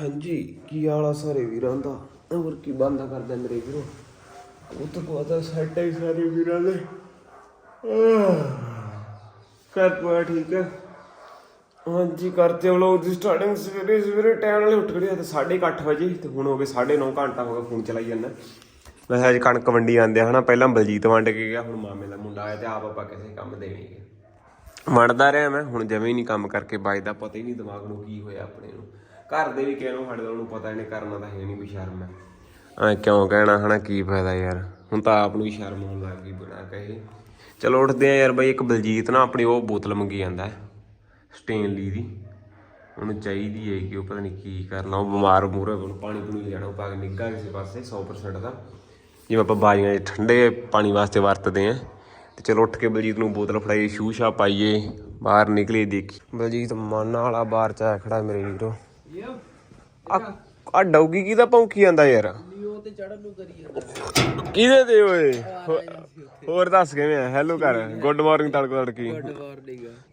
ਹਾਂਜੀ, ਕੀ ਹਾਲਾ ਸਾਰੇ ਵੀਰਾਂ ਦਾ? ਹੋਰ ਕੀ ਬੰਦਾ ਕਰਦਾ ਮੇਰੇ ਵੀਰੋ? ਉਹ ਤਾਂ ਕੋਤਾ ਸੈਟ ਹੈ ਸਾਰੇ ਵੀਰਾਂ ਦੇ। ਕਰ ਪਾ ਠੀਕ ਹੈ ਹਾਂਜੀ ਕਰਤੇ ਵਲੋਗ ਦੀ ਸਟਾਰਟਿੰਗ ਸਵੇਰੇ ਸਵੇਰੇ ਟਾਈਮ ਨਾਲ ਉੱਠ ਖੜਿਆ ਤੇ 8:30 ਵਜੇ, ਤੇ ਹੁਣ ਹੋ ਗਏ 9:30 ਘੰਟਾ ਹੋ ਗਿਆ ਫੋਨ ਚਲਾਈ ਜਾਂਦਾ। ਮੈਂ ਕਿਹਾ ਅੱਜ ਕਣਕ ਵੰਡੀ ਆਂਦੇ ਹਨਾ? ਪਹਿਲਾਂ ਬਲਜੀਤ ਵੰਡ ਕੇ ਗਿਆ, ਹੁਣ ਮਾਮੇ ਦਾ ਮੁੰਡਾ ਆਇਆ ਤੇ ਆਪ ਆਪਾਂ ਕਿਸੇ ਕੰਮ ਦੇਣਗੇ ਵੰਡਦਾ ਰਿਹਾ ਮੈਂ, ਹੁਣ ਜਮੇ ਹੀ ਨਹੀਂ ਕੰਮ ਕਰਕੇ, ਬਾਈ ਦਾ ਪਤਾ ਹੀ ਨਹੀਂ ਦਿਮਾਗ ਨੂੰ ਕੀ ਹੋਇਆ ਆਪਣੇ ਨੂੰ। ਘਰ ਦੇ ਵੀ ਕਿਸੇ ਨੂੰ ਸਾਡੇ ਨੂੰ ਪਤਾ ਨਹੀਂ, ਕਰਨਾ ਤਾਂ ਹੈ ਨਹੀਂ ਕੋਈ ਸ਼ਰਮ। ਹੈ ਐ ਕਿਉਂ ਕਹਿਣਾ ਹਨਾ, ਕੀ ਫਾਇਦਾ ਯਾਰ? ਹੁਣ ਤਾਂ ਆਪ ਨੂੰ ਵੀ ਸ਼ਰਮ ਆਉਣ ਲੱਗ ਗਈ ਬਿਨਾਂ ਕਹੇ। ਚਲੋ ਉੱਠਦੇ ਆ ਯਾਰ ਬਈ, ਇੱਕ ਬਲਜੀਤ ਨਾ ਆਪਣੀ ਉਹ ਬੋਤਲ ਮੰਗੀ ਜਾਂਦਾ ਹੈ, ਸਟੇਨਲੀ ਦੀ। ਉਹਨੂੰ ਚਾਹੀਦੀ ਹੈ ਕਿ ਉਹ ਪਤਾ ਨਹੀਂ ਕੀ ਕਰਨਾ ਉਹ ਬਿਮਾਰ ਮੂਰੇ ਉਹਨੂੰ ਪਾਣੀ ਪੂਣੀ ਲੈਣਾ ਉਹ ਪਾ ਕੇ ਨਿੱਗਾ ਕਿਸੇ ਪਾਸੇ 100% ਦਾ। ਜਿਵੇਂ ਆਪਾਂ ਬਾਜੀਆਂ 'ਚ ਠੰਡੇ ਪਾਣੀ ਵਾਸਤੇ ਵਰਤਦੇ ਆ ਤੇ ਚਲੋ ਉੱਠ ਕੇ ਬਲਜੀਤ ਨੂੰ ਬੋਤਲ ਫੜਾਈਏ ਸ਼ੂ ਸ਼ੂਸ਼ਾ ਪਾਈਏ, ਬਾਹਰ ਨਿਕਲੇ ਦੇਖੀ ਬਲਜੀਤ, ਮਨ ਵਾਲਾ ਬਾਹਰ ਚ ਆਇਆ ਖੜਾ ਮੇਰੇ ਵੀਰੋ। ਆ ਡੌਗੀ ਕੀ ਦਾ ਭੌਂਕੀ ਜਾਂਦਾ ਯਾਰ? ਉਹ ਤੇ ਚੜਨ ਨੂੰ ਕਰੀ ਜਾਂਦਾ। ਕਿਹਦੇ ਤੇ ਓਏ? ਹੋ- ਹੋਰ ਦੱਸ ਕਿਵੇਂ ਆ? ਹੈਲੋ ਕਰ ਗੁੱਡ ਮਾਰਨਿੰਗ ਤੜਕ ਤੜਕੀ।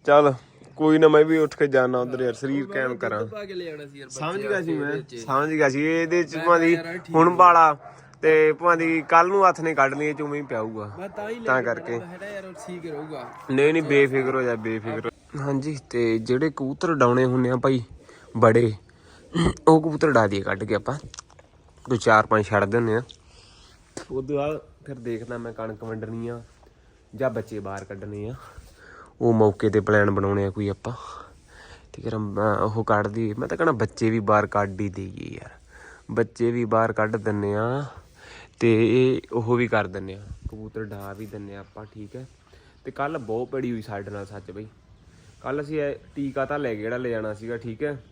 ਚੱਲ ਕੋਈ ਨਾ ਮੈਂ ਵੀ ਉੱਠ ਕੇ ਜਾਣਾ ਉਧਰ ਯਾਰ ਸਰੀਰ ਕਾਇਮ ਕਰਾਂ। ਸਮਝ ਗਿਆ ਸੀ ਮੈਂ ਸਮਝ ਗਿਆ ਸੀ। ਇਹਦੇ ਚ ਭਾਂਦੀ ਹੁਣ ਵਾਲਾ ਤੇ ਭਾਂਦੀ ਕੱਲ ਨੂੰ ਹੱਥ ਨੇ ਕੱਢਣੀ ਚ ਉਵੇਂ ਹੀ ਪਿਆਊਗਾ। ਤਾਂ ਕਰਕੇ। ਨਹੀਂ ਨਹੀਂ ਬੇਫਿਕਰ ਹੋ ਜਾ ਬੇਫਿਕਰ। ਹਾਂਜੀ ਤੇ ਜਿਹੜੇ ਕਬੂਤਰ ਡਾਉਣੇ ਹੁੰਨੇ ਆ ਭਾਈ ਬੜੇ। ਉਹ ਕਬੂਤਰ ਡਾ ਦੀਏ ਕੱਢ ਕੇ ਆਪਾਂ। ਦੋ ਚਾਰ ਪੰਜ ਛੱਡ ਦਿੰਨੇ ਆ। ਤੋਂ ਬਾਅਦ ਫਿਰ ਦੇਖਦਾ ਮੈਂ ਕਣਕ ਵੰਡਣੀ ਆ ਜਾਂ ਬੱਚੇ ਬਾਹਰ ਕੱਢਣੇ ਆ। ਉਹ ਮੌਕੇ ਤੇ ਪਲਾਨ ਬਣਾਉਣੇ ਆ ਕੋਈ ਆਪਾਂ। ਠੀਕ ਹੈ ਮੈਂ ਉਹ ਕੱਢ ਦੀ ਮੈਂ ਤਾਂ ਕਹਣਾ ਬੱਚੇ ਵੀ ਬਾਹਰ ਕੱਢ ਹੀ ਦੇਈਏ ਯਾਰ। ਬੱਚੇ ਵੀ ਬਾਹਰ ਕੱਢ ਦਿੰਨੇ ਆ ਤੇ ਇਹ ਉਹ ਵੀ ਕਰ ਦਿੰਨੇ ਆ। ਕਬੂਤਰ ਡਾ ਵੀ ਦਿੰਨੇ ਆ ਆਪਾਂ, ਠੀਕ ਹੈ। ਤੇ ਕੱਲ ਬਹੁਤ ਪੜੀ ਹੋਈ ਸਾਡੇ ਨਾਲ ਸੱਚ ਬਈ। ਕੱਲ ਅਸੀਂ ਇਹ ਟੀਕਾ ਤਾਂ ਲੈ ਗਏ ਜਿਹੜਾ ਲੈ ਜਾਣਾ ਸੀਗਾ, ਠੀਕ ਹੈ।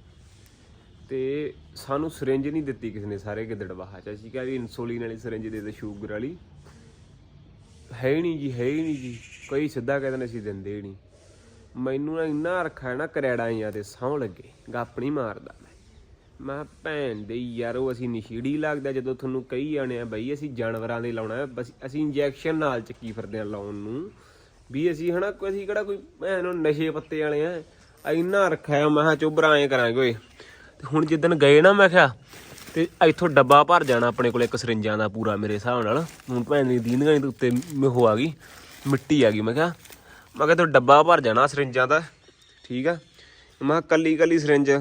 ਤੇ ਸਾਨੂੰ ਸਿਰਿੰਜ ਨਹੀਂ ਦਿੱਤੀ ਕਿਸੇ ਨੇ, ਸਾਰੇ ਗਿੱਦੜਵਾਹਾ ਚ। ਅਸੀਂ ਕਿਹਾ ਵੀ ਇਨਸੂਲਿਨ ਵਾਲੀ ਸਿਰਿੰਜ ਦੇ ਦੇ ਸ਼ੂਗਰ ਵਾਲੀ। ਹੈ ਹੀ ਨਹੀਂ ਜੀ, ਹੈ ਹੀ ਨਹੀਂ ਜੀ। ਕਈ ਸਿੱਧਾ ਕਹਿੰਦੇ ਨੇ ਅਸੀਂ ਦਿੰਦੇ ਨਹੀਂ। ਮੈਨੂੰ ਨਾ ਇੰਨਾ ਰੱਖਾ ਹੈ ਨਾ ਕਰੈੜਾ ਜਾਂ ਤੇ ਸੌਂ ਲੱਗੇ, ਗੱਪ ਨਹੀਂ ਮਾਰਦਾ ਮੈਂ। ਮੈਂ ਕਿਹਾ, ਭੈਣ ਦੇ ਯਾਰ, ਉਹ ਅਸੀਂ ਨਸ਼ੀੜੀ ਲੱਗਦਾ ਜਦੋਂ ਤੁਹਾਨੂੰ ਕਹੀ ਜਾਣੇ ਆ ਬਈ ਅਸੀਂ ਜਾਨਵਰਾਂ ਦੇ ਲਾਉਣਾ ਬਸ ਅਸੀਂ ਇੰਜੈਕਸ਼ਨ ਨਾਲ ਚੱਕੀ ਫਿਰਦੇ ਆ ਲਾਉਣ ਨੂੰ? ਵੀ ਅਸੀਂ ਹਨਾ, ਕੋਈ ਅਸੀਂ ਕਿਹੜਾ ਕੋਈ, ਭੈਣ ਨੂੰ ਨਸ਼ੇ ਪੱਤੇ ਵਾਲੇ ਆ। ਇੰਨਾ ਰੱਖਿਆ, ਮੈਂ ਕਿਹਾ ਚੁੱਭਰਾ ਐ ਕਰਾਂਗੇ, ਓਏ। ਤੇ ਹੁਣ ਜਿੱਦਣ ਗਏ ਨਾ ਮੈਂ ਕਿਹਾ, ਤੇ ਇੱਥੋਂ ਡੱਬਾ ਭਰ ਜਾਣਾ ਆਪਣੇ ਕੋਲ ਇੱਕ ਸਰਿੰਜਾਂ ਦਾ ਪੂਰਾ ਮੇਰੇ ਹਿਸਾਬ ਨਾਲ। ਹੁਣ ਭੈਣ ਦੀ ਦੀਨਗਾਂ ਦੇ ਉੱਤੇ ਮਿਹੋ ਆ ਗਈ, ਮਿੱਟੀ ਆ ਗਈ ਮੈਂ ਕਿਹਾ। ਮੈਂ ਕਿਹਾ ਤੂੰ ਡੱਬਾ ਭਰ ਜਾਣਾ ਸਰਿੰਜਾਂ ਦਾ, ਠੀਕ ਆ? ਮੈਂ ਕਿਹਾ ਕੱਲੀ ਕੱਲੀ ਸਰਿੰਜ,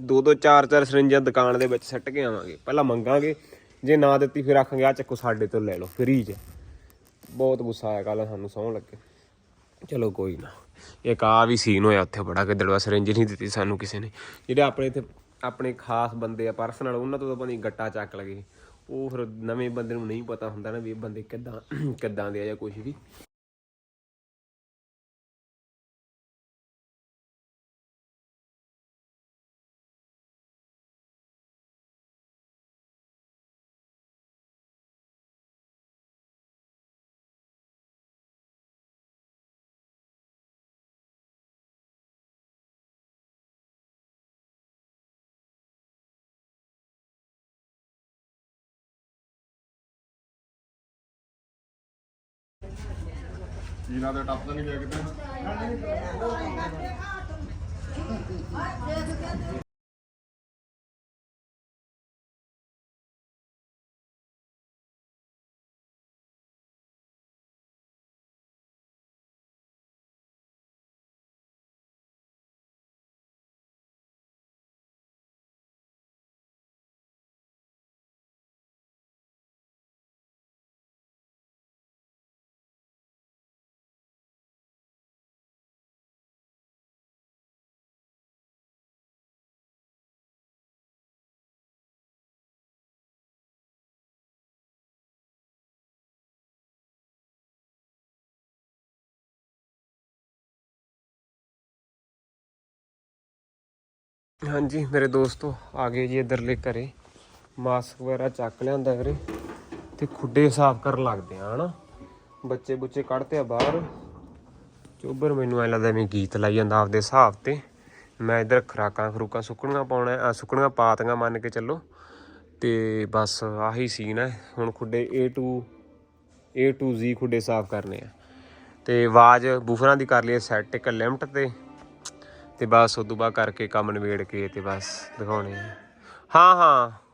ਦੋ ਦੋ ਚਾਰ ਚਾਰ ਸਰਿੰਜਾਂ ਦੁਕਾਨ ਦੇ ਵਿੱਚ ਸੱਟ ਕੇ ਆਵਾਂਗੇ, ਪਹਿਲਾਂ ਮੰਗਾਂਗੇ। ਜੇ ਨਾ ਦਿੱਤੀ ਫਿਰ ਆਖਾਂਗੇ ਆ ਚੱਕੋ ਸਾਡੇ ਤੋਂ ਲੈ ਲਓ, ਫਰੀ ਚ। ਬਹੁਤ ਗੁੱਸਾ ਆਇਆ ਕੱਲ ਸਾਨੂੰ ਸੌਣ ਲੱਗੇ। ਚਲੋ ਕੋਈ ਨਾ, ਇੱਕ ਆ ਵੀ ਸੀਨ ਹੋਇਆ ਉੱਥੇ ਬੜਾ ਕਿਦੜਵਾ ਸਰਿੰਜ ਨਹੀਂ ਦਿੱਤੀ ਸਾਨੂੰ ਕਿਸੇ ਨੇ। ਜਿਹੜੇ ਆਪਣੇ ਇੱਥੇ ਆਪਣੇ ਖਾਸ ਬੰਦੇ ਆ ਪਰਸਨਲ ਉਹਨਾਂ ਤੋਂ ਤਾਂ ਬੰਦੀ ਗੱਟਾ ਚੱਕ ਲਗੇ ਉਹ ਫਿਰ ਨਵੇਂ ਬੰਦੇ ਨੂੰ ਨਹੀਂ ਪਤਾ ਹੁੰਦਾ ਨਾ ਵੀ ਇਹ ਬੰਦੇ ਕਿੱਦਾਂ ਕਿੱਦਾਂ ਦੇ ਆ ਜਾਂ ਕੁਝ ਵੀ। ਜੀਨਾ ਦੇ ਟੱਪ ਤਾਂ ਨਹੀਂ ਗਿਆ ਕਿਤੇ? ਹਾਂਜੀ, ਮੇਰੇ ਦੋਸਤੋ, ਆ ਗਏ ਜੀ ਇਧਰਲੇ ਘਰੇ। ਮਾਸਕ ਵਗੈਰਾ ਚੱਕ ਲਿਆਂਦਾ ਵੀਰੇ। ਤੇ ਖੁੱਡੇ ਸਾਫ਼ ਕਰਨ ਲੱਗਦੇ ਆ, ਹਨਾ? ਬੱਚੇ ਬੁੱਚੇ ਕੱਢਤੇ ਆ ਬਾਹਰ। ਚੋਬਰ, ਮੈਨੂੰ ਐ ਲੱਗਦਾ ਮੈਂ ਗੀਤ ਲਾਈ ਜਾਂਦਾ ਆਪਦੇ ਹਿਸਾਬ ਤੇ। ਮੈਂ ਇਧਰ ਖਰਾਕਾਂ, ਖਰੂਕਾਂ ਸੁੱਕਣੀਆਂ ਪਾਉਣਾ ਆ ਸੁੱਕਣੀਆਂ ਪਾਤੀਆਂ ਮੰਨ ਕੇ ਚੱਲੋ। ਤੇ ਬਸ ਆਹੀ ਸੀਨ ਹੈ ਹੁਣ ਖੁੱਡੇ A to A to Z ਖੁੱਡੇ ਸਾਫ਼ ਕਰਨੇ ਆ। ਤੇ ਆਵਾਜ਼ ਬੂਫਰਾਂ ਦੀ ਕਰ ਲਈਏ ਸੈੱਟ ਇੱਕ ਲਿਮਟ ਤੇ। ਤੇ ਬਸ ਉਦੋਂ ਬਾਅਦ ਕਰਕੇ ਕੰਮ ਨਿਬੇੜ ਕੇ ਤੇ ਬਸ ਦਿਖਾਉਣੇ ਆ। ਹਾਂ ਹਾਂ।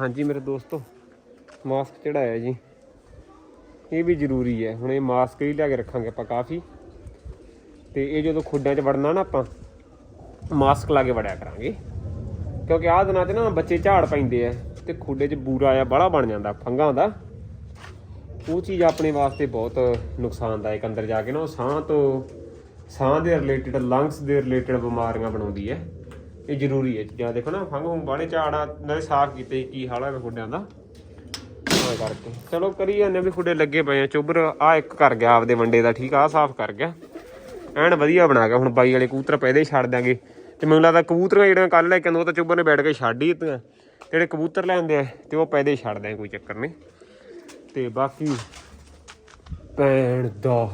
ਹਾਂਜੀ, ਮੇਰੇ ਦੋਸਤੋ ਮਾਸਕ ਚੜਾਇਆ ਜੀ। ਇਹ ਵੀ ਜ਼ਰੂਰੀ ਹੈ। ਹੁਣ ਇਹ ਮਾਸਕ ਹੀ ਲਿਆ ਕੇ ਰੱਖਾਂਗੇ ਆਪਾਂ ਕਾਫੀ। ਤੇ ਇਹ ਜਦੋਂ ਖੁੱਡਾਂ 'ਚ ਵੜਨਾ ਨਾ ਆਪਾਂ ਮਾਸਕ ਲਾ ਕੇ ਵੜਿਆ ਕਰਾਂਗੇ। ਕਿਉਂਕਿ ਆਹ ਦਿਨਾਂ 'ਚ ਨਾ ਬੱਚੇ ਝਾੜ ਪੈਂਦੇ ਆ ਤੇ ਖੁੱਡੇ 'ਚ ਬੂਰਾ ਆ ਬੜਾ ਬਣ ਜਾਂਦਾ ਫੰਗਾਂ ਦਾ। ਉਹ ਚੀਜ਼ ਆਪਣੇ ਵਾਸਤੇ ਬਹੁਤ ਨੁਕਸਾਨਦਾਇਕ ਅੰਦਰ ਜਾ ਕੇ ਨਾ ਉਹ ਸਾਹ ਤੋਂ, ਸਾਹ ਦੇ ਰਿਲੇਟਡ ਲੰਗਸ ਦੇ ਰਿਲੇਟਡ ਬਿਮਾਰੀਆਂ ਬਣਾਉਂਦੀ ਹੈ। ਇਹ ਜ਼ਰੂਰੀ ਹੈ ਚੀਜ਼ਾਂ, ਦੇਖੋ ਨਾ ਫੰਗ ਫੁੰਗ ਬਾੜੇ ਝਾੜਾ ਨਾਲੇ ਸਾਫ਼ ਕੀਤੇ, ਕੀ ਹਾਲ ਹੈ ਖੁੱਡਿਆਂ ਦਾ। ਤਾਂ ਕਰਕੇ। ਚਲੋ ਕਰੀ ਜਾਂਦੇ ਵੀ ਖੁੱਡੇ ਲੱਗੇ ਪਏ ਆ, ਚੁੱਬਰ ਆ ਇੱਕ ਕਰ ਗਿਆ ਆਪਦੇ ਵੰਡੇ ਦਾ, ਠੀਕ ਆ, ਆਹ ਸਾਫ਼ ਕਰ ਗਿਆ। ਐਨ ਵਧੀਆ ਬਣਾ ਗਿਆ, ਹੁਣ ਬਾਈ ਵਾਲੇ ਕਬੂਤਰ ਪੈਦੇ ਹੀ ਛੱਡ ਦਾਂਗੇ ਤੇ ਮੈਨੂੰ ਲੱਗਦਾ ਕਬੂਤਰਾਂ ਜਿਹੜੀਆਂ ਕੱਲ ਲੈ ਕੇ ਆਂਦੇ ਉਹ ਤਾਂ ਚੁੱਬਰ ਨੇ ਬੈਠ ਕੇ ਛੱਡ ਹੀ ਦਿੱਤੀਆਂ। ਜਿਹੜੇ ਕਬੂਤਰ ਲੈਂਦੇ ਆ, ਤੇ ਉਹ ਪੈਦੇ ਹੀ ਛੱਡ ਦਾਂਗੇ ਕੋਈ ਚੱਕਰ ਨਹੀਂ। ਤੇ ਬਾਕੀ ਪੈਣ ਦਾ,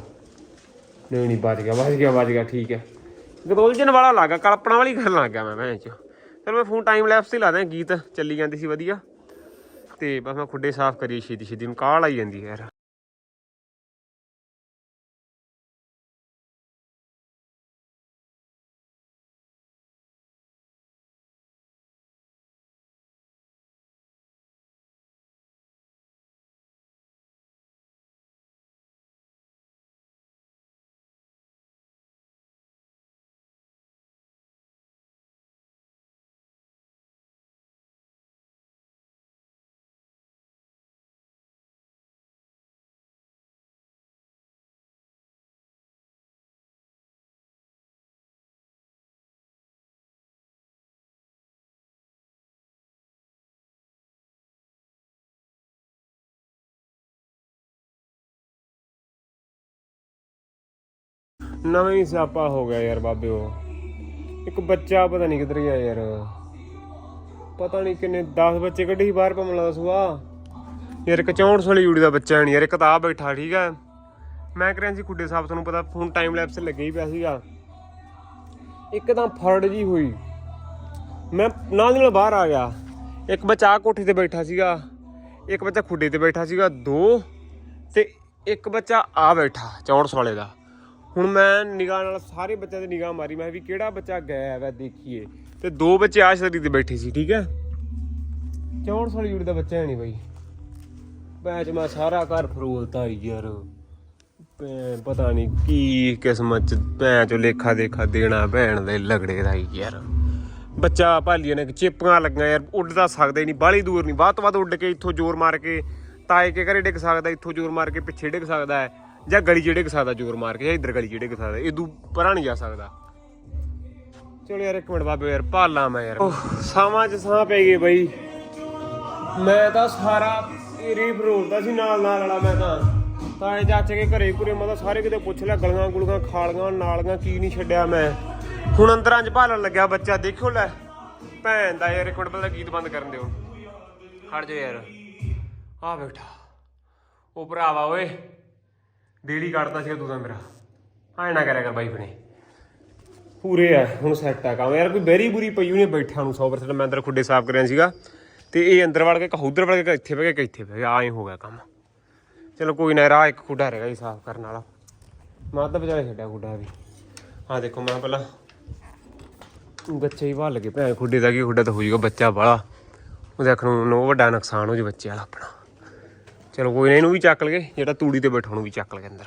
ਨਹੀਂ ਨਹੀਂ ਬਚ ਗਿਆ ਬਚ ਗਿਆ ਬਚ ਗਿਆ, ਠੀਕ ਹੈ। ਗਦੋਲਜਨ ਵਾਲਾ ਲੱਗਾ ਕਲਪਨਾ ਵਾਲੀ ਗੱਲ ਲੱਗ ਗਿਆ ਮੈਂ ਮੈਂ ਚ ਚਲ ਮੈਂ ਫੋਨ ਟਾਈਮ ਲੈਪਸ ਹੀ ਲਾ ਦਾਂ ਗੀਤ ਚੱਲੀ ਜਾਂਦੀ ਸੀ ਵਧੀਆ। ਤੇ ਬਸ ਮੈਂ ਖੁੱਡੇ ਸਾਫ਼ ਕਰੀਏ ਛੇਤੀ ਛੇਤੀ ਨੂੰ ਕਾਲ ਆਈ ਜਾਂਦੀ ਯਾਰ। ਨਵਾਂ ਹੀ ਸਿਆਪਾ ਹੋ ਗਿਆ ਯਾਰ ਬਾਬੇ ਉਹ। ਇੱਕ ਬੱਚਾ ਪਤਾ ਨਹੀਂ ਕਿੱਧਰ ਗਿਆ ਯਾਰ। ਪਤਾ ਨਹੀਂ ਕਿੰਨੇ 10 ਬੱਚੇ ਕੱਢੀ ਸੀ ਬਾਹਰ ਪਮਲਾ ਦਾ ਸੁਆ। ਯਾਰ ਇੱਕ 64 ਵਾਲੀ ਜੂੜੀ ਦਾ ਬੱਚਾ ਨਹੀਂ ਯਾਰ, ਇੱਕ ਤਾਂ ਆ ਬੈਠਾ, ਠੀਕ ਹੈ ਮੈਂ ਕਰਿਆ ਸੀ ਕੁੱਡੇ ਸਾਹਿਬ ਤੁਹਾਨੂੰ ਪਤਾ ਫੋਨ ਟਾਈਮ ਲੈਪਸ ਲੱਗੇ ਹੀ ਪਿਆ ਸੀਗਾ। ਇੱਕ ਤਾਂ ਫਰਡ ਜੀ ਹੋਈ। ਮੈਂ ਨਾਲ ਦੀ ਨਾਲ ਬਾਹਰ ਆ ਗਿਆ। ਇੱਕ ਬੱਚਾ ਆਹ ਕੋਠੀ ਤੇ ਬੈਠਾ ਸੀਗਾ। ਇੱਕ ਬੱਚਾ ਖੁੱਡੇ ਤੇ ਬੈਠਾ ਸੀਗਾ, ਦੋ। ਤੇ ਇੱਕ ਬੱਚਾ ਆ ਬੈਠਾ 64 ਵਾਲੇ ਦਾ। ਹੁਣ ਮੈਂ ਨਿਗਾਹ ਨਾਲ ਸਾਰੇ ਬੱਚਿਆਂ ਦੀ ਨਿਗਾਹ ਮਾਰੀ, ਮੈਂ ਕਿਹਾ ਵੀ ਕਿਹੜਾ ਬੱਚਾ ਗਾਇਬ ਹੈ ਦੇਖੀਏ। ਤੇ ਦੋ ਬੱਚੇ ਆਸ਼ਰੀ ਤੇ ਬੈਠੇ ਸੀ, ਠੀਕ ਹੈ? 64 ਵਾਲੀ ਜੁੜੀ ਦਾ ਬੱਚਾ ਹੈ ਨਹੀਂ ਬਾਈ। ਬੈਚ ਮੈਂ ਸਾਰਾ ਘਰ ਫਰੋਲਤਾ ਯਾਰ। ਪਤਾ ਨਹੀਂ ਕੀ ਕਿਸਮਤ ਚ ਭੈਣ ਚੋ ਲੇਖਾ ਦੇਖਾ ਦੇਣਾ, ਭੈਣ ਦੇ ਲਗੜੇ ਦਾ ਹੀ ਯਾਰ। ਬੱਚਾ ਭਾਲੀਆਂ ਨੇ ਚਿਪਕਾਂ ਲੱਗੀਆਂ ਯਾਰ, ਉੱਡ ਤਾਂ ਸਕਦਾ ਹੀ ਨਹੀਂ, ਬਾਹਲੀ ਦੂਰ ਨਹੀਂ। ਵੱਧ ਤੋਂ ਵੱਧ ਉੱਡ ਕੇ ਇੱਥੋਂ ਜ਼ੋਰ ਮਾਰ ਕੇ, ਤਾਏ ਕੇ ਘਰੇ ਡਿੱਗ ਸਕਦਾ, ਇੱਥੋਂ ਜ਼ੋਰ ਮਾਰ ਕੇ ਪਿੱਛੇ ਡਿੱਗ ਸਕਦਾ ਹੈ। ਜਾਂ ਗਲੀ ਜਿਹੜੇ ਡਿੱਗ ਸਕਦਾ ਜ਼ੋਰ ਮਾਰ ਕੇ ਜਾਂ ਇੱਧਰ ਗਲੀ ਜਿਹੜੇ ਸਕਦਾ ਇਦੂ ਪਰਾਂ ਨਹੀਂ ਜਾ ਸਕਦਾ। ਚਲੋ ਯਾਰ ਇੱਕ ਮਿੰਟ ਬਾਬੇ ਯਾਰ, ਭਾਲਾਂ ਮੈਂ ਯਾਰ। ਸਾਵਾਂ 'ਚ ਸਾਹ ਪੈ ਗਏ ਬਈ। ਮੈਂ ਤਾਂ ਸਾਰਾ ਏਰੀ ਫਰੋਲਦਾ ਸੀ ਨਾਲ ਨਾਲ ਵਾਲਾ ਮੈਂ ਤਾਂ। ਤਾਂ ਇਹ ਚਾਚੇ ਕੇ ਘਰੇ ਘੁਰੇ ਮੈਂ ਤਾਂ ਸਾਰੇ ਕਿਤੇ ਪੁੱਛ ਲਿਆ, ਗਲੀਆਂ ਗੁਲਗਾਂ ਖਾਲੀਆਂ, ਨਾਲੀਆਂ ਕੀ ਨਹੀਂ ਛੱਡਿਆ ਮੈਂ। ਹੁਣ ਅੰਦਰਾਂ 'ਚ ਭਾਲਣ ਲੱਗਿਆ ਬੱਚਾ, ਦੇਖੋ ਲੈ। ਭੈਣ ਦਾ ਯਾਰ, ਇੱਕ ਮਿੰਟ ਪਹਿਲਾਂ ਗੀਤ ਬੰਦ ਕਰਨ ਦਿਓ। ਹਟ ਜਾ ਯਾਰ। ਆ ਬੈਠਾ। ਉਹ ਭਰਾਵਾ ਓਏ। ਡੇਲੀ ਕੱਢਦਾ ਸੀ ਤੂੰ ਤਾਂ ਮੇਰਾ। ਐ ਨਾ ਕਰਿਆ ਕਰ ਬਾਈ ਬਣੇ। ਪੂਰੇ ਆ, ਹੁਣ ਸੈੱਟ ਆ ਕੰਮ। ਯਾਰ ਕੋਈ ਬੈਰੀ ਬੁਰੀ ਪਈ ਉਹਨੇ ਬੈਠਾ ਨੂੰ 100% ਮੈਂ ਅੰਦਰ ਖੁੱਡੇ ਸਾਫ਼ ਕਰਿਆ ਸੀਗਾ। ਤੇ ਇਹ ਅੰਦਰ ਵੜ ਕੇ ਕਹ ਵੜ ਕੇ ਇੱਥੇ ਬਹਿ ਕੇ ਕਿ ਇੱਥੇ ਬਹਿ ਗਿਆ। ਐਂ ਹੋ ਗਿਆ ਕੰਮ। ਚਲੋ ਕੋਈ ਨਾ, ਰਾਹ ਇੱਕ ਖੁੱਡਾ ਰਹਿ ਗਿਆ ਜੀ ਸਾਫ਼ ਕਰਨ ਵਾਲਾ। ਮੈਂ ਤਾਂ ਵਿਚਾਰੇ ਛੱਡਿਆ ਖੁੱਡਾ ਵੀ। ਹਾਂ ਦੇਖੋ, ਮੈਂ ਪਹਿਲਾਂ ਬੱਚੇ ਹੀ ਭਾਲ ਲਗੇ ਭੈਣ ਖੁੱਡੇ ਦਾ ਕੀ ਖੁੱਡਾ ਤਾਂ ਹੋ ਜਾਊਗਾ ਬੱਚਾ ਬਾਲਾ ਉਹਦੇ ਦੇਖਣ ਨੂੰ ਨੋ ਵੱਡਾ ਨੁਕਸਾਨ ਹੋ ਜੇ ਬੱਚੇ ਵਾਲਾ ਆਪਣਾ। ਚਲੋ ਕੋਈ ਨਾ, ਇਹਨੂੰ ਵੀ ਚੱਕ ਲਗੇ, ਜਿਹੜਾ ਤੂੜੀ ਤੇ ਬੈਠਾ ਉਹਨੂੰ ਵੀ ਚੱਕ ਲਗੇ ਅੰਦਰ।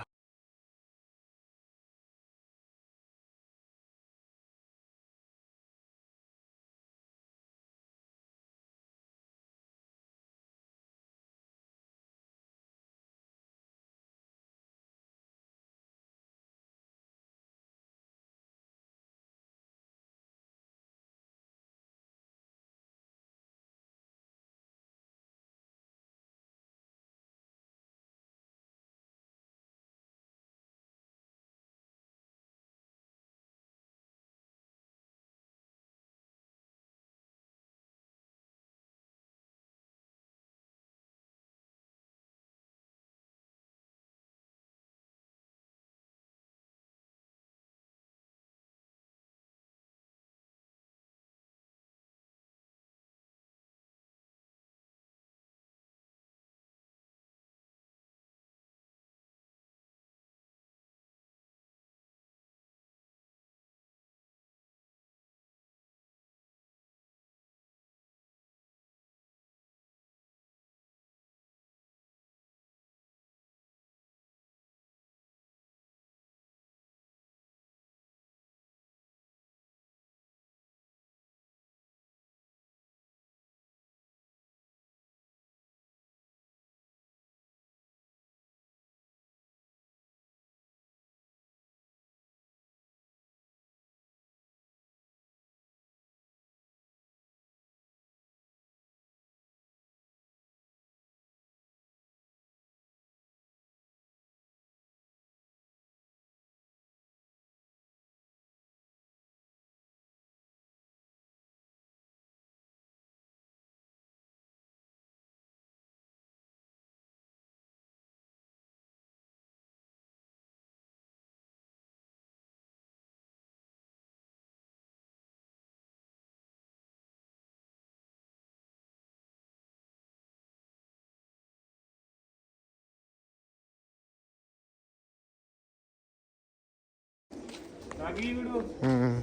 ਆ ਗਈ ਵੀਡੀਓ? ਹੂੰ।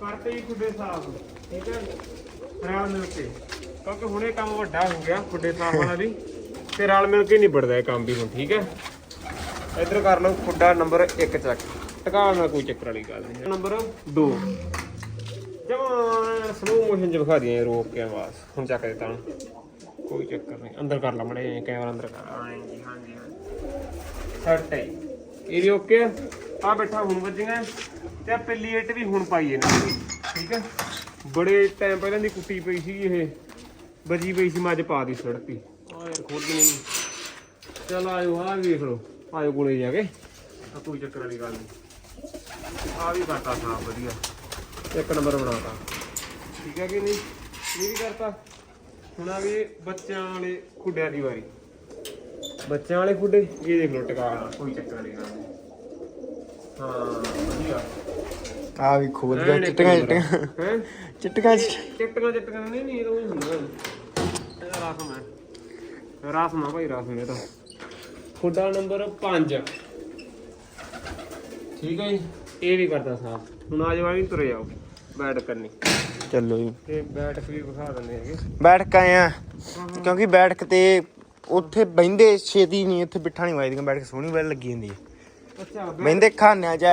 ਕਰਤੇ ਹੀ ਖੁੱਡੇ ਸਾਫ਼। ਠੀਕ ਹੈ ਰਲ ਮਿਲ ਕੇ। ਕਿਉਂਕਿ ਹੁਣ ਇਹ ਕੰਮ ਵੱਡਾ ਹੋ ਗਿਆ ਖੁੱਡੇ ਸਾਫ਼ ਵਾਲਾ ਵੀ। ਤੇ ਰਲ ਮਿਲ ਕੇ ਨਿਬੜਦਾ ਇਹ ਕੰਮ ਵੀ ਹੁਣ ਠੀਕ ਹੈ ਇੱਧਰ ਕਰ ਲਓ ਖੁੱਡਾ ਨੰਬਰ 1 ਚੱਕ। ਟਿਕਾਣ ਨਾਲ ਕੋਈ ਚੱਕਰ ਵਾਲੀ ਗੱਲ ਨਹੀਂ। ਨੰਬਰ 2 ਜਮਾ ਸਲੋ ਮੋਸ਼ਨ ਚ ਵਿਖਾ ਦਿਆਂ ਰੋਕ ਕੇ ਆਵਾਜ਼। ਹੁਣ ਚੱਕ ਦਿੱਤਾ ਹੁਣ। ਕੋਈ ਚੱਕਰ ਨਹੀਂ। ਅੰਦਰ ਕਰ ਲਾ ਮੜੇ ਕੈਮਰਾ ਅੰਦਰ ਕਰ। ਹਾਂਜੀ ਹਾਂਜੀ ਸੈਟ ਹੈ ਇਹ ਵੀ ਓਕੇ ਆ? ਬੈਠਾ ਹੁਣ ਵੱਜੀਆਂ। ਤੇ ਪਿੱਲੀ ਇੱਟ ਵੀ ਹੁਣ ਪਾਈ ਇਹਨਾਂ ਨੇ। ਠੀਕ ਹੈ? ਬੜੇ ਟਾਈਮ ਪਹਿਲਾਂ ਦੀ ਕੁੱਟੀ ਪਈ ਸੀ ਇਹ। ਬਜੀ ਪਈ ਸੀ, ਮੈਂ ਅੱਜ ਪਾ ਦੀ ਸੜਤੀ ਆ ਯਾਰ ਨਹੀਂ ਚਲ ਆਇਓ ਆ ਵੇਖ ਲਓ। ਆਇਓ ਕੋਲੇ ਜਾ ਕੇ। ਆ ਕੋਈ ਚੱਕਰ ਵਾਲੀ ਗੱਲ ਨਹੀਂ। ਆ ਵੀ ਕਰਤਾ ਸਾਫ਼, ਵਧੀਆ। ਇੱਕ ਨੰਬਰ ਬਣਾਤਾ। ਠੀਕ ਹੈ ਕਿ ਨਹੀਂ? ਇਹ ਵੀ ਕਰਤਾ। ਹੁਣ ਆ ਗਏ ਬੱਚਿਆਂ ਵਾਲੇ ਖੁੱਡਿਆਂ ਦੀ ਵਾਰੀ। ਬੱਚਿਆਂ ਵਾਲੇ ਖੁੱਡੇ, ਇਹ ਦੇਖ ਲਓ ਟਿਕਾ। ਕੋਈ ਚੱਕਰ ਵਾਲੀ ਗੱਲ ਨਹੀਂ। ਹਾਂ ਵਧੀਆ ਆ ਵੀ ਖੋਲ ਗਿਆ ਚਿੱਟੀਆਂ ਚਿੱਟੀਆਂ। ਹੈ? ਚਿੱਟੀਆਂ ਚਿੱਟੀਆਂ ਚਿੱਟੀਆਂ ਨਹੀਂ ਨਹੀਂ ਉਹੀ ਹੁੰਦਾ ਇਹ ਰਸਮ ਹੈ ਰਸਮ ਆ ਭਾਈ ਰਸਮ ਇਹ ਤਾਂ ਖੁੱਡਾ ਨੰਬਰ 5 ਠੀਕ ਹੈ ਜੀ। ਇਹ ਵੀ ਕਰਦਾ ਸਾਫ਼। ਹੁਣ ਆ ਜਾਓ ਵੀ ਤੁਰੇ ਜਾਓ। ਬੈਠ ਕਰਨੀ। ਚੱਲੋ ਜੀ। ਤੇ ਬੈਠਕ ਵੀ ਵਿਖਾ ਦਿੰਦੇ ਹੈਗੇ। ਬੈਠ ਕੇ ਆਏ ਆ। ਕਿਉਂਕਿ ਬੈਠਕ ਤੇ ਉੱਥੇ ਬਹਿੰਦੇ ਛੇਤੀ ਨਹੀਂ ਇੱਥੇ ਬਿਠਾ ਨਹੀਂ ਵਾਜਦੀਆਂ। ਬੈਠਕ ਸੋਹਣੀ ਵੈਲ ਲੱਗੀ ਜਾਂਦੀ ਹੈ। ਅੱਛਾ ਬਹਿੰਦੇ ਖਾਨਿਆਂ ਚ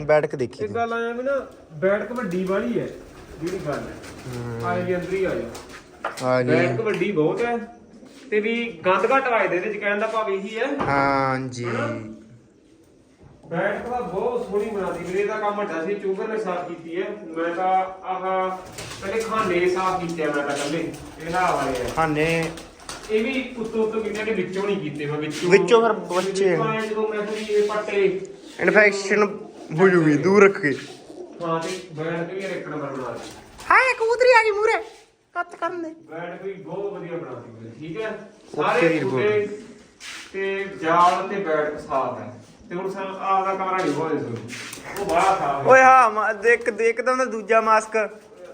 ਬੈਠਕ ਦੇਖੀ ਇੱਕ ਗੱਲ ਆਇਆ ਵੀ ਨਾ ਬੈਠਕ ਵੱਡੀ ਵਾਲੀ ਹੈ ਜਿਹੜੀ ਗੱਲ ਹੈ। ਆਏ ਵੀ ਅੰਦਰ ਹੀ ਆ ਜਾ। ਆ ਗਈ। ਬੈਠਕ ਵੱਡੀ ਬਹੁਤ ਹੈ। ਤੇ ਵੀ ਗੰਦ ਘੱਟ ਵਾਜਦੇ ਇਹਦੇ ਚ ਕਹਿਣ ਦਾ ਭਾਵ ਇਹੀ ਹੈ। ਹਾਂਜੀ। ਬੈਠਕ ਤਾਂ ਬਹੁਤ ਸੋਹਣੀ ਬਣਾਦੀ ਮੇਰੇ ਦਾ ਕੰਮ ਵੱਡਾ ਸੀ ਚੂਗਰ ਨੇ ਸਾਫ਼ ਕੀਤੀ ਹੈ। ਮੈਂ ਤਾਂ ਆਹ ਪਹਿਲੇ ਖਾਨੇ ਸਾਫ਼ ਕੀਤੇ ਮੈਂ ਤਾਂ ਕੱਲੇ ਇਹ ਹਾਂ ਵਾਲੇ ਖਾਨੇ ਇਹ ਵੀ ਉੱਤੋਂ ਉੱਤੋਂ ਕੀਤੇ ਨੇ ਵਿੱਚੋਂ ਨਹੀਂ ਕੀਤੇ ਮੈਂ ਵਿੱਚੋਂ। ਵਿੱਚੋਂ ਫਿਰ ਬੱਚੇ- ਵਿੱਚੋਂ ਆਏ ਜਦੋਂ ਮੈਂ ਕਿਹਾ ਇਹ ਪੱਟੇ ਇਨਫੈਕਸ਼ਨ ਹੋ ਜੂਗੀ ਦੂਰ ਰੱਖ ਕੇ। ਹਾਂ ਤੇ ਬੈਠਕ ਵੀ ਇੱਕ ਨੰਬਰ ਬਣਾ ਦਿੱਤੀ ਹਾਏ ਕਬੂਤਰੀ ਆ ਗਈ ਮੂਰੇ ਕੱਤ ਕਰਨ ਦੇ। ਬੈਠਕ ਵੀ ਬਹੁਤ ਵਧੀਆ ਬਣਾਤੀ ਹੋਈ ਹੈ, ਠੀਕ ਹੈ? Okay ਸਾਰੇ report. ਖੁੱਡੇ ਤੇ ਜਾਲ ਤੇ ਬੈਠਕ ਸਾਫ਼ ਹੈ। ਤੇ ਹੁਣ ਸਾ ਆਹ ਦਾ ਕਮਰਾ ਨਹੀਂ ਹੋਏ ਉਹ ਬੜਾ ਸਾਫ਼ ਹੈ। ਓਏ ਹਾਂ ਮਾ- ਦੇਖ ਦੇਖਦਾ ਹੁੰਦਾ ਦੂਜਾ ਮਾਸਕ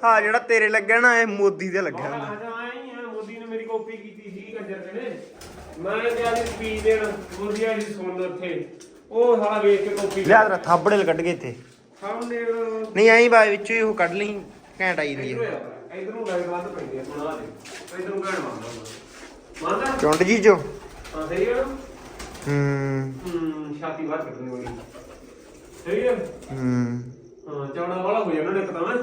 ਹਾਂ ਜਿਹੜਾ ਤੇਰੇ ਲੱਗਿਆ ਨਾ ਇਹ ਮੋਦੀ ਦੇ ਲੱਗਿਆ। ਹੁੰਦਾ ਅੱਜ ਆਏ ਹੀ ਆ ਮੋਦੀ ਨੇ ਮੇਰੀ ਕਾਪੀ ਕੀਤੀ ਸੀ ਕੰਜਰ ਦੇ ਨੇ ਮੈਂ ਕਿਹਾ ਜੀ ਪੀ ਦੇਣ ਵਧੀਆ ਜੀ ਸੁਣ ਉੱਥੇ। ਉਹ ਸਾਲਾ ਵੇਖ ਕੇ ਕਾਪੀ ਲਿਆ ਤੇਰਾ ਥਾਬੜੇ ਲ ਕੱਢ ਗਏ ਇੱਥੇ। ਸਾਹਮਣੇ ਨਹੀਂ ਐਂ ਬਾਅਦ ਵਿੱਚੋਂ ਹੀ ਉਹ ਕੱਢ ਲਈ ਘੈਂਟ ਆਈ ਦੀ ਇਧਰੋਂ ਹੈ ਆ ਇਧਰੋਂ ਲਾਈਟ ਬੰਦ ਪੈਂਦੀ ਹੈ ਸੁਣਾ ਦੇ ਇਧਰੋਂ ਘੜ ਮੰਨਦਾ ਮੰਨਦਾ ਚੁੰਡ ਜੀ ਜੋ ਹਾਂ ਸਹੀ ਹੈ ਨਾ? ਹੂੰ। ਹੂੰ ਛਾਤੀ ਬਾਹਰ ਕੱਢਣੀ ਹੋਣੀ ਸਹੀ ਹੈ ਹੂੰ। ਹਾਂ ਚੌੜਾ ਵਾਲਾ ਹੋ ਜਾਣਾ ਇੱਕ ਤਾਂ ਨਾ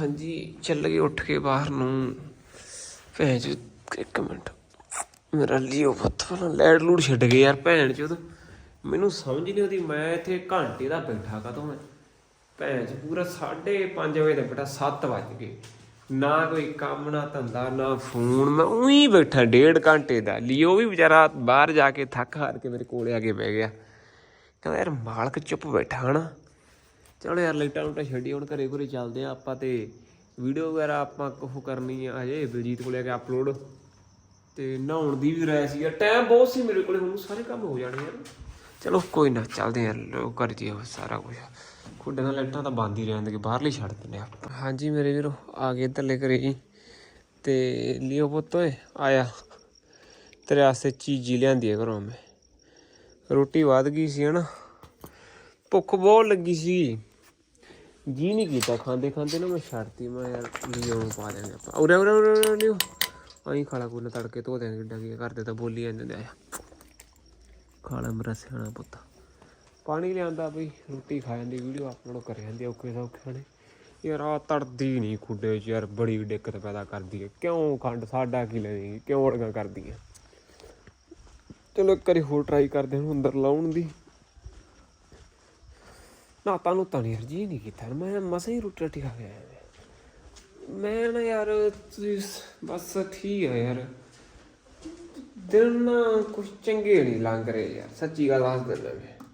ਹਾਂਜੀ, ਚੱਲ ਗਏ ਉੱਠ ਕੇ ਬਾਹਰ ਨੂੰ। ਭੈਣ ਚ ਇੱਕ ਮਿੰਟ। ਮੇਰਾ ਲਿਓ ਪੁੱਤ ਪਹਿਲਾਂ ਲੈਡ ਲੂਡ ਛੱਡ ਗਏ ਯਾਰ ਭੈਣ ਚ ਮੈਨੂੰ ਸਮਝ ਨਹੀਂ ਆਉਂਦੀ, ਮੈਂ ਇੱਥੇ ਘੰਟੇ ਦਾ ਬੈਠਾ ਕਦੋਂ ਮੈਂ ਭੈਣ ਚ ਪੂਰਾ 5:30 ਵਜੇ ਦਾ ਬੇਟਾ 7 ਵੱਜ ਗਏ। ਨਾ ਕੋਈ ਕੰਮ, ਨਾ ਧੰਦਾ, ਨਾ ਫੋਨ, ਮੈਂ ਉਹੀ ਬੈਠਾ ਡੇਢ ਘੰਟੇ ਦਾ। ਲਿਓ ਵੀ ਵਿਚਾਰਾ ਬਾਹਰ ਜਾ ਕੇ ਥੱਕ ਹਾਰ ਕੇ ਮੇਰੇ ਕੋਲੇ ਆ ਕੇ ਬਹਿ ਗਿਆ। ਕਹਿੰਦਾ, ਯਾਰ ਮਾਲਕ ਚੁੱਪ ਬੈਠਾ ਹਨਾ। ਚਲੋ ਯਾਰ, ਲਾਈਟਾਂ ਲੂਟਾਂ ਛੱਡੀ ਹੁਣ ਘਰੇ ਘਰੇ ਚੱਲਦੇ ਆ ਆਪਾਂ ਤੇ ਵੀਡੀਓ ਵਗੈਰਾ ਆਪਾਂ ਉਹ ਕਰਨੀ ਆ ਹਜੇ ਬਲਜੀਤ ਕੋਲੇ ਆ ਕੇ ਅਪਲੋਡ ਤੇ ਨਹਾਉਣ ਦੀ ਵੀ ਰਹਿ ਸੀ ਯਾਰ ਟਾਈਮ ਬਹੁਤ ਸੀ ਮੇਰੇ ਕੋਲੇ, ਹੁਣ ਸਾਰੇ ਕੰਮ ਹੋ ਜਾਣੇ ਯਾਰ। ਚਲੋ ਕੋਈ ਨਾ, ਚੱਲਦੇ ਆ ਲੋ ਕਰ ਜੀ ਸਾਰਾ ਕੁਝ ਖੁੱਡੇ ਨਾਲ ਲਾਈਟਾਂ ਤਾਂ ਬੰਦ ਹੀ ਰਹਿਣਗੇ ਬਾਹਰਲੀ ਛੱਡ ਦਿੰਦੇ ਆ ਹਾਂਜੀ ਮੇਰੇ ਵੀਰੋ, ਆ ਗਏ ਥੱਲੇ ਘਰੇ ਜੀ। ਤੇ ਲਿਓ ਪੁੱਤ ਓਏ, ਆਇਆ। ਤੇਰੇ ਵਾਸਤੇ ਚੀਜ਼ੀ ਲਿਆਂਦੀ ਹੈ ਘਰੋਂ ਮੈਂ। ਰੋਟੀ ਵੱਧ ਗਈ ਸੀ ਹਨਾ। ਭੁੱਖ ਬਹੁਤ ਲੱਗੀ ਸੀ। ਜੀ ਨਹੀਂ ਕੀਤਾ, ਖਾਂਦੇ ਖਾਂਦੇ ਨਾ ਮੈਂ ਛੱਡਤੀ, ਮੈਂ ਯਾਰ ਲਿਓ ਨੂੰ ਪਾ ਦਿਆਂਗੇ ਆਪਾਂ। ਉਰੇ ਉਰੇ ਉਰੇ ਉਰੇ ਲਿਓ ਆਈ ਖਾਲਾ ਕੋਲ ਤੜਕੇ ਧੋ ਦਿਆਂਗੇ ਦੇਂਗੇ ਕਿੱਡਾ ਘਰ ਦੇ ਤਾਂ ਬੋਲੀ ਜਾਂਦੇ ਨੇ ਆ। ਖਾਲਾ ਮੇਰਾ ਸਿਆਣਾ ਪੁੱਤ। ਪਾਣੀ ਲਿਆਂਦਾ ਬਈ, ਰੋਟੀ ਖਾ ਜਾਂਦੀ, ਵੀਡੀਓ ਅਪਲੋਡ ਕਰ ਜਾਂਦੀ ਔਖੇ ਸੌਖੇ ਨੇ। ਯਾਰ ਆ ਤੜਦੀ ਨਹੀਂ ਖੁੱਡੇ 'ਚ ਯਾਰ ਬੜੀ ਦਿੱਕਤ ਪੈਦਾ ਕਰਦੀ ਹੈ ਕਿਉਂ ਖੰਡ ਸਾਡਾ ਕੀ ਲੈਣੀ ਕਿਉਂ ਅੜਗਾ ਕਰਦੀ ਹੈ ਚਲੋ ਇੱਕ ਵਾਰੀ ਹੋਰ ਟਰਾਈ ਕਰਦੇ ਹਾਂ ਅੰਦਰ ਲਾਉਣ ਦੀ। ਨਾ ਤੁਹਾਨੂੰ ਤਾਂ ਨਹੀਂ ਜੀ ਨਹੀਂ ਕੀਤਾ। ਮੈਂ ਮਸਾਂ ਹੀ ਰੋਟੀ ਰਾਟੀ ਖਾ ਕੇ ਆਇਆ ਮੈਂ। ਨਾ ਯਾਰ, ਤੁਸੀਂ ਬਸ ਠੀਕ ਆ ਯਾਰ। ਦਿਨ ਨਾ ਕੁਝ ਚੰਗੇ ਨਹੀਂ ਲੰਘ ਰਹੇ ਯਾਰ, ਸੱਚੀ ਗੱਲ ਦੱਸ ਦਿੰਦਾ ਮੈਂ।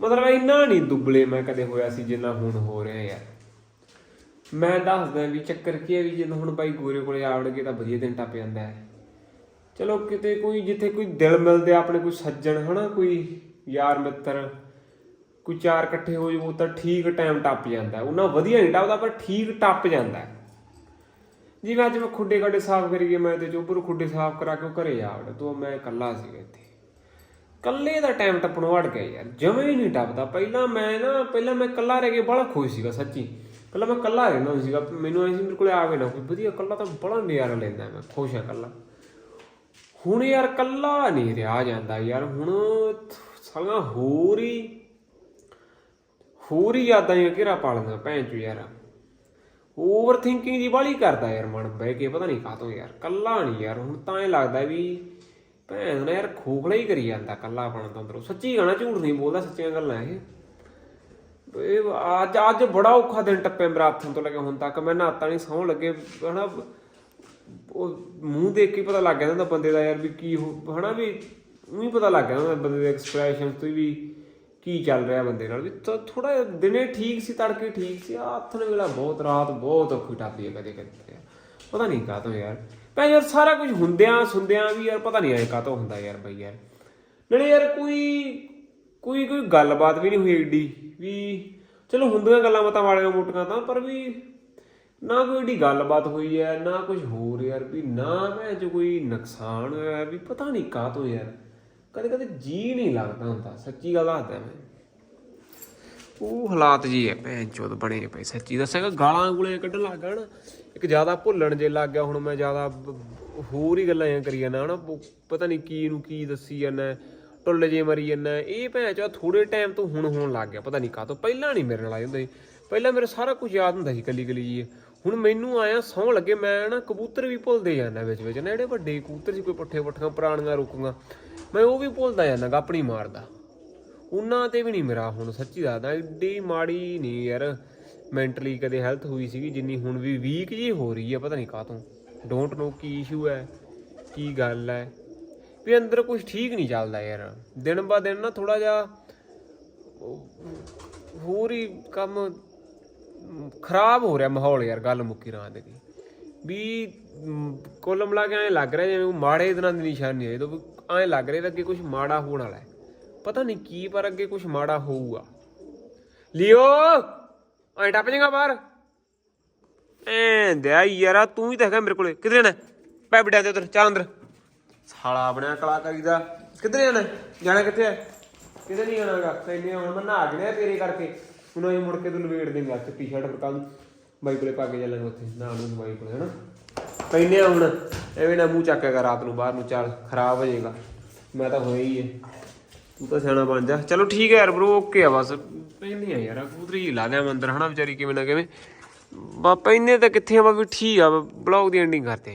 ਮਤਲਬ ਇੰਨਾ ਨਹੀਂ ਦੁੱਬਲੇ ਮੈਂ ਕਦੇ ਹੋਇਆ ਸੀ ਜਿੰਨਾ ਹੁਣ ਹੋ ਰਿਹਾ ਯਾਰ। ਮੈਂ ਦੱਸਦਾ ਵੀ ਚੱਕਰ ਕੀ ਹੈ ਵੀ ਜਦੋਂ ਹੁਣ ਬਾਈ ਗੋਰੇ ਕੋਲੇ ਆਵੜਗੇ ਤਾਂ ਵਧੀਆ ਦਿਨ ਟੱਪ ਜਾਂਦਾ ਹੈ। ਚਲੋ ਕਿਤੇ ਕੋਈ, ਜਿੱਥੇ ਕੋਈ ਦਿਲ ਮਿਲਦੇ ਆਪਣੇ ਕੋਈ ਸੱਜਣ, ਹਨਾ, ਕੋਈ ਯਾਰ ਮਿੱਤਰ। ਕੋਈ ਚਾਰ ਇਕੱਠੇ ਹੋ ਜਾਊ ਤਾਂ ਠੀਕ ਟਾਈਮ ਟੱਪ ਜਾਂਦਾ। ਹੈ। ਉਹਨਾਂ ਵਧੀਆ ਨਹੀਂ ਟੱਪਦਾ, ਪਰ ਠੀਕ ਟੱਪ ਜਾਂਦਾ। ਜਿਵੇਂ ਅੱਜ ਮੈਂ ਖੁੱਡੇ ਖੱਡੇ ਸਾਫ਼ ਕਰੀ ਗਿਆ ਮੈਂ ਤੇ ਚੋਬਰ ਖੁੱਡੇ ਸਾਫ਼ ਕਰਾ ਕੇ ਉਹ ਘਰੇ ਆ ਵੜਿਆ। ਤੋ ਮੈਂ ਇਕੱਲਾ ਸੀਗਾ ਇੱਥੇ। ਕੱਲੇ ਦਾ ਟਾਈਮ ਟੱਪਣੋਂ ਹਟ ਗਿਆ ਯਾਰ, ਜਮੇ ਹੀ ਨਹੀਂ ਟੱਪਦਾ। ਪਹਿਲਾਂ ਮੈਂ ਨਾ, ਪਹਿਲਾਂ ਮੈਂ ਕੱਲਾ ਰਹਿ ਕੇ ਬੜਾ ਖੁਸ਼ ਸੀਗਾ, ਸੱਚੀ। ਪਹਿਲਾਂ ਮੈਂ ਕੱਲਾ ਰਹਿੰਦਾ ਹੁੰਦਾ ਸੀਗਾ, ਮੈਨੂੰ ਐਂ ਸੀ, ਮੇਰੇ ਕੋਲੇ ਆਵੇ ਨਾ ਕੋਈ ਵਧੀਆ ਕੱਲਾ ਤਾਂ ਬੜਾ ਨਜ਼ਾਰਾ ਲੈਂਦਾ ਮੈਂ, ਖੁਸ਼ ਆ ਕੱਲਾ ਹੁਣ ਯਾਰ ਕੱਲਾ ਨਹੀਂ ਰਿਹਾ ਜਾਂਦਾ ਯਾਰ, ਹੁਣ ਸਾਲਾ ਹੋਰ ਹੀ ਹੋਰ ਹੀ ਯਾਦਾਂ ਹੀ ਘੇਰਾ ਪਾ ਲੈਂਦਾ ਭੈਣ ਚੋ ਯਾਰ। ਓਵਰ ਥਿੰਕਿੰਗ ਦੀ ਬਾਲੀ ਕਰਦਾ ਯਾਰ ਮਨ, ਬਹਿ ਕੇ ਪਤਾ ਨਹੀਂ ਕਾਤੋਂ ਯਾਰ, ਕੱਲਾ ਨਹੀਂ ਯਾਰ। ਹੁਣ ਤਾਂ ਇਹ ਲੱਗਦਾ ਵੀ ਭੈਣ ਨਾ ਯਾਰ ਖੋਖਲਾ ਹੀ ਕਰੀ ਜਾਂਦਾ ਕੱਲਾ ਬਣ ਤਾਂ ਅੰਦਰੋਂ। ਸੱਚੀ ਗਾਣਾ ਝੂਠ ਨਹੀਂ ਬੋਲਦਾ, ਸੱਚੀਆਂ ਗੱਲਾਂ ਇਹ। ਇਹ ਅੱਜ ਅੱਜ ਬੜਾ ਔਖਾ ਦਿਨ ਟੱਪੇ ਮੇਰਾ ਹੱਥੋਂ ਤੋਂ ਲੈ ਹੁਣ ਤੱਕ। ਮੈਂ ਨਹਾਤਾ ਨਹੀਂ ਸੌਂ ਲੱਗੇ, ਹਨਾ। ਉਹ ਮੂੰਹ ਦੇਖ ਕੇ ਪਤਾ ਲੱਗ ਗਿਆ ਹੁੰਦਾ ਬੰਦੇ ਦਾ ਯਾਰ ਵੀ ਕੀ ਹੋ- ਹਨਾ ਵੀ ਉਹੀ ਪਤਾ ਲੱਗ ਗਿਆ ਹੁੰਦਾ ਬੰਦੇ ਦੇ ਐਕਸਪ੍ਰੈਸ਼ਨ ਤੋਂ ਵੀ। ਕੀ ਚੱਲ ਰਿਹਾ ਬੰਦੇ ਨਾਲ? ਵੀ ਥੋੜਾ ਦਿਨੇ ਠੀਕ ਸੀ, ਤੜਕੇ ਠੀਕ ਸੀ। ਆ ਹੱਥ ਨੇ ਵੇਲਾ ਬਹੁਤ ਰਾਤ ਬਹੁਤ ਔਖੀ ਟੱਪਦੀ ਹੈ ਕਦੇ ਕਦੇ ਯਾਰ। ਪਤਾ ਨਹੀਂ ਕਾਹਤੋਂ ਯਾਰ। ਭੈ ਯਾਰ, ਸਾਰਾ ਕੁਝ ਹੁੰਦਿਆਂ ਸੁਣਦਿਆਂ ਵੀ ਯਾਰ ਪਤਾ ਨਹੀਂ ਆਏ ਕਾਹਤੋਂ ਹੁੰਦਾ ਯਾਰ ਬਈ ਯਾਰ। ਨਾਲੇ ਯਾਰ ਕੋਈ ਕੋਈ ਕੋਈ ਗੱਲਬਾਤ ਵੀ ਨਹੀਂ ਹੋਈ ਏਡੀ ਵੀ ਚਲੋ ਹੁੰਦੀਆਂ ਗੱਲਾਂ ਬਾਤਾਂ ਵਾਲੀਆਂ ਮੋਟੀਆਂ ਤਾਂ, ਪਰ ਵੀ ਨਾ ਕੋਈ ਏਡੀ ਗੱਲਬਾਤ ਹੋਈ ਹੈ, ਨਾ ਕੁਝ ਹੋਰ ਯਾਰ ਵੀ ਨਾ ਮੈਂ ਜੋ ਕੋਈ ਨੁਕਸਾਨ ਹੋਇਆ ਵੀ ਪਤਾ ਨਹੀਂ ਕਾਹਤੋਂ ਯਾਰ। ਕਦੇ ਕਦੇ ਜੀ ਨਹੀਂ ਲੱਗਦਾ ਹੁੰਦਾ, ਸੱਚੀ ਗੱਲ ਦੱਸਦਾ ਮੈਂ। ਉਹ ਹਾਲਾਤ ਜੀ ਹੈ ਭੈਣ ਚੋਦ, ਬਣੇ ਪਏ ਸੱਚੀ ਦੱਸਾਂਗਾ ਗਾਲਾਂ ਗੂਲੇ ਕੱਢਣ ਲੱਗ ਗਿਆ ਇੱਕ ਜ਼ਿਆਦਾ ਭੁੱਲਣ ਜੇ ਲੱਗ ਗਿਆ, ਹੁਣ ਮੈਂ ਜ਼ਿਆਦਾ ਹੋਰ ਹੀ ਗੱਲਾਂ ਐਂ ਕਰੀ ਜਾਂਦਾ, ਹਨਾ ਪਤਾ ਨਹੀਂ ਕੀ ਨੂੰ ਕੀ ਦੱਸੀ ਜਾਂਦਾ, ਟੁੱਲ ਜੇ ਮਰੀ ਜਾਂਦਾ। ਇਹ ਭੈਣ ਚੋਦ ਥੋੜੇ ਟਾਈਮ ਤੋਂ ਹੁਣ ਹੋਣ ਲੱਗ ਗਿਆ, ਪਤਾ ਨਹੀਂ ਕਾਹਤੋਂ, ਪਹਿਲਾਂ ਨਹੀਂ ਮੇਰੇ ਨਾਲ ਆਈ ਹੁੰਦਾ ਪਹਿਲਾਂ ਮੇਰੇ ਸਾਰਾ ਕੁਝ ਯਾਦ ਹੁੰਦਾ ਸੀ ਕੱਲੀ ਕੱਲੀ ਜੀ। ਹੁਣ ਮੈਨੂੰ ਆਇਆ ਸੌਂ ਲੱਗੇ, ਮੈਂ ਨਾ ਕਬੂਤਰ ਵੀ ਭੁੱਲਦੇ ਜਾਂਦਾ ਵਿੱਚ ਵਿੱਚ ਨਾ ਜਿਹੜੇ ਵੱਡੇ ਕਬੂਤਰ ਸੀ ਕੋਈ ਪੱਠੇ ਪੱਠੀਆਂ ਪੁਰਾਣੀਆਂ ਰੁਕੀਆਂ ਮੈਂ ਉਹ ਵੀ ਭੁੱਲਦਾ ਜਾਂਦਾ ਗਾਪਣੀ ਮਾਰਦਾ। ਉਹਨਾਂ ਤੇ ਵੀ ਨਹੀਂ ਮੇਰਾ ਹੁਣ ਸੱਚੀ ਦੱਸਦਾ, ਏਡੀ ਮਾੜੀ ਨਹੀਂ ਯਾਰ ਮੈਂਟਲੀ ਕਦੇ ਹੈਲਥ ਹੋਈ ਸੀਗੀ ਜਿੰਨੀ ਹੁਣ ਵੀ ਵੀਕ ਜੀ ਹੋ ਰਹੀ ਹੈ ਪਤਾ ਨਹੀਂ ਕਾਹਤੋਂ। ਡੋਂਟ ਨੋ ਕੀ ਇਸ਼ੂ ਹੈ, ਕੀ ਗੱਲ ਹੈ। ਵੀ ਅੰਦਰ ਕੁਝ ਠੀਕ ਨਹੀਂ ਚੱਲਦਾ ਯਾਰ। ਦਿਨ ਬਾ ਦਿਨ ਨਾ ਥੋੜਾ ਜਿਹਾ, ਹੋਰ ਹੀ ਕੰਮ ਖਰਾਬ ਹੋ ਰਿਹਾ ਮਾਹੌਲ ਯਾਰ ਗੱਲ ਮੁੱਕੀ ਰਾਂ ਦੇ ਵੀ ਕੁੱਲ ਮਿਲਾ ਕੇ ਐਂ ਲੱਗ ਰਿਹਾ ਜਿਵੇਂ ਮਾੜੇ ਦਿਨਾਂ ਦੀ ਨਿਸ਼ਾਨੀ ਹੈ ਜਦੋਂ ਐਂ ਲੱਗ ਰਿਹਾ ਵੀ ਅੱਗੇ ਕੁਝ ਮਾੜਾ ਹੋਣ ਵਾਲਾ ਹੈ। ਪਤਾ ਨਹੀਂ ਕੀ, ਪਰ ਅੱਗੇ ਕੁਝ ਮਾੜਾ ਹੋਊਗਾ। ਲਿਓ! ਐਂ ਟੱਪ ਜਾਏਗਾ ਬਾਹਰ। ਐਂ ਦਿਆ ਯਾਰਾ, ਤੂੰ ਹੀ ਤਾਂ ਹੈਗਾ ਮੇਰੇ ਕੋਲੇ। ਕਿੱਧਰ ਜਾਣਾ? ਪੈ ਬਿੜਿਆ ਤੇ ਉਧਰ, ਚੱਲ ਅੰਦਰ। ਸਾਲਾ ਬਣਿਆ ਕਲਾਕਾਰੀ ਦਾ। ਕਿੱਧਰ ਜਾਣਾ? ਜਾਣਾ ਕਿੱਥੇ ਹੈ ਕਿਤੇ ਨਹੀਂ ਜਾਣਾਗਾ। ਤੈਨੂੰ ਹੁਣ ਮੈਂ ਨਹਾ ਗਿਆ ਤੇਰੇ ਕਰਕੇ। ਹੁਣ ਅਸੀਂ ਮੁੜ ਕੇ ਤੂੰ ਲਵੇੜ ਦੇਂਗੇ ਅੱਜ ਟੀ-ਸ਼ਰਟ ਫਿਰ ਕੱਲ ਬਾਈ ਕੋਲੇ ਪਾ ਕੇ ਚੱਲਾਂਗੇ ਉੱਥੇ ਨਾ ਨੂੰ ਬਾਈ ਕੋਲੇ, ਹਨਾ? ਪੈਨੇ ਹੁਣ, ਐਵੇਂ ਨਾ ਮੂੰਹ ਚੱਕੇਗਾ ਰਾਤ ਨੂੰ ਬਾਹਰ ਨੂੰ, ਚੱਲ, ਖਰਾਬ ਹੋ ਜਾਏਗਾ। ਮੈਂ ਤਾਂ ਹੋਇਆ ਹੀ ਹੈ ਤੂੰ ਤਾਂ ਸਿਆਣਾ ਬਣ ਜਾ। ਚਲੋ ਠੀਕ ਹੈ ਯਾਰ ਬ్రో ਓਕੇ ਆ ਬਸ। ਪੈਂਦੀ ਆ ਯਾਰ, ਕਬੂਤਰੀ ਲਾ ਦਿਆਂ ਮੈਂ ਹਨਾ ਵਿਚਾਰੀ, ਕਿਵੇਂ ਨਾ ਕਿਵੇਂ। ਬਾਪਾ ਇੰਨੇ ਤਾਂ ਕਿੱਥੇ ਆ ਬਾ ਵੀ ਠੀਕ ਆ, ਬਲੌਗ ਦੀ ਐਂਡਿੰਗ ਕਰਦੇ